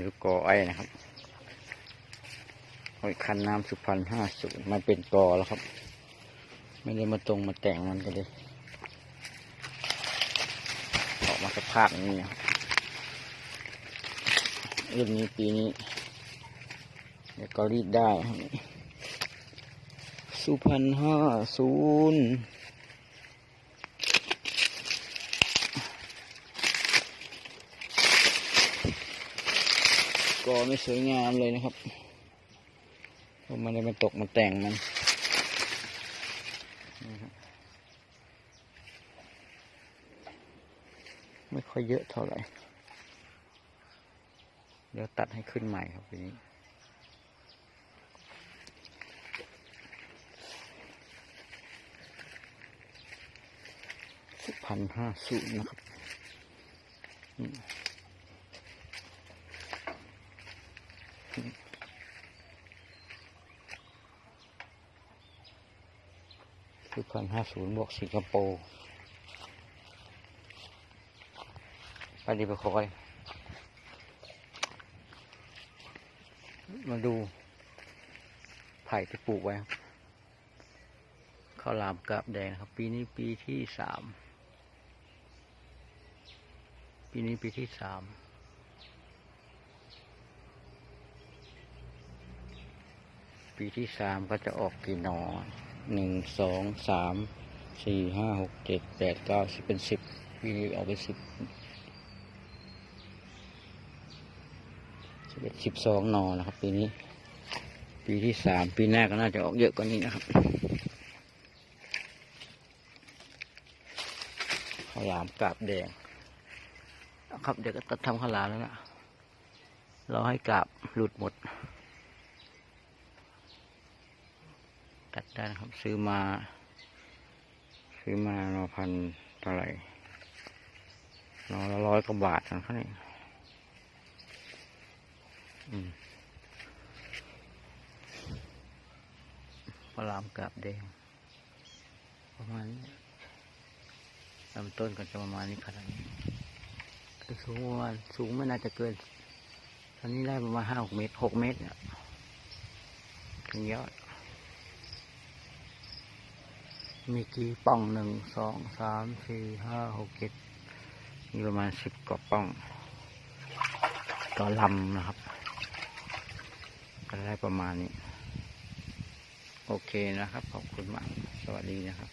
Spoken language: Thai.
หรือกอไอนะครับหอยคันน้ำสุพรรณห้าศูนย์มันเป็นกอแล้วครับ ไม่ได้มาตรงมาแต่งมันก็เลยออกมาสภาพนี้นะครับรุ่นนี้ปีนี้เดี๋ยวก็รีดได้ครับสุพรรณห้าศูนย์ ก็ไม่สวยงามเลยนะครับเพราะมันได้มาตกมาแต่งมันไม่ค่อยเยอะเท่าไหร่ เดี๋ยวตัดให้ขึ้นใหม่ครับทีนี้พรรณห้าศูนนะครับ อือพรรณห้าศูนย์บวกสิงคโปร์ไปดีไปคอย มาดูไผ่ที่ปลูกไว้ข้าวหลามกาบแดงนะครับ ปีนี้ปีที่สาม ปีนี้ปีที่สาม ปีที่สามก็จะออกกี่หนอหนึ่งสองสามสี่ห้าหกเจ็ดแปดเก้าสิบเป็นสิบปีนี้ออกไปสิบสิบเอ็ดสิบสองหนอนะครับ ปีนี้ ปีที่สามปีหน้าก็น่าจะออกเยอะกว่านี้นะครับข้าวหลามกาบแดงครับเดี๋ยวก็ตัดทำข้าวหลามแล้วนะเราให้กาบหลุดหมด ตัดได้นะครับ ซื้อมา ซื้อมาหนอพันเท่าไหร่หนอละร้อยกว่าบาทนะครับนี่อืมข้าวหลามกาบแดงประมาณนี้ลำต้นก็จะประมาณนี้ขนาดนี้สูงประมาณสูงไม่น่าจะเกิน ตอนนี้ได้ประมาณห้าหกเมตรหกเมตรเนี่ยถึงยอด มีกี่ป่องหนึ่งสองสามสี่ห้าหกเจ็ดมีประมาณสิบกว่าป่อง ต่อลำนะครับก็ได้ประมาณนี้ โอเคนะครับ ขอบคุณมาก สวัสดีนะครับ